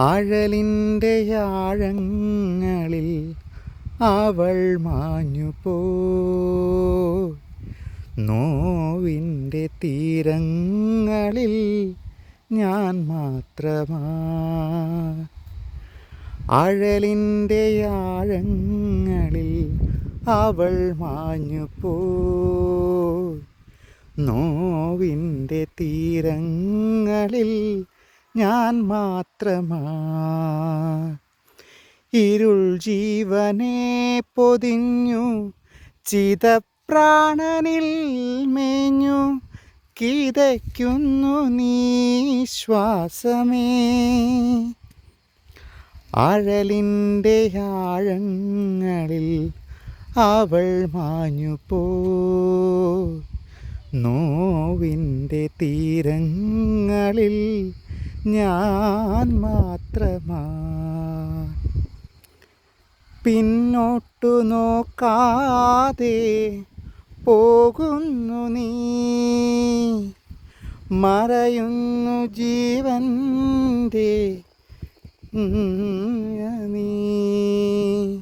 അഴലിന്റെ ആഴങ്ങളിൽ അവൾ മാഞ്ഞുപോ നോവിന്റെ തീരങ്ങളിൽ ഞാൻ മാത്രമാ. അഴലിന്റെ ആഴങ്ങളിൽ അവൾ മാഞ്ഞുപോ നോവിന്റെ തീരങ്ങളിൽ ഞാൻ മാത്രമാ. ഇരുൾ ജീവനെ പൊതിഞ്ഞു ചിതപ്രാണനിൽ മേഞ്ഞു കിതയ്ക്കുന്നു നീ ശ്വാസമേ. അഴലിന്റെ ആഴങ്ങളിൽ അവൾ മാഞ്ഞുപോ നോവിന്റെ തീരങ്ങളിൽ ഞാൻ മാത്രമാ. പിന്നോട്ടു നോക്കാതെ പോകുന്നു നീ. മറയുന്നു ജീവന്റെ നീ.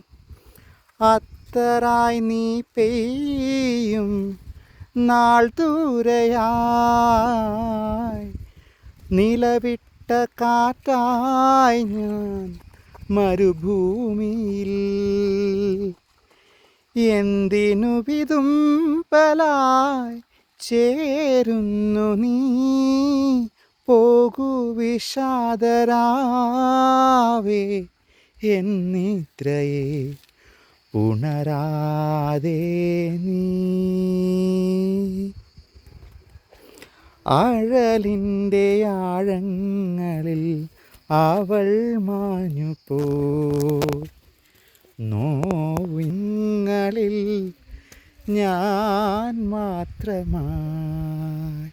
അത്തറായി നീ പെയ്യും നാൾ ദൂരയായി നിലവിട്ട കാറ്റായി ഞാൻ മരുഭൂമിയിൽ. എന്തിനു വിതുമ്പലായി ചേരുന്നു നീ? പോകൂ വിഷാദരാവേ എന്നിത്രയേ ഉണരാതെ നീ. അഴലിന്റെ ആഴങ്ങളിൽ അവൾ മാഞ്ഞുപോ നോവിങ്ങളിൽ ഞാൻ മാത്രമായി.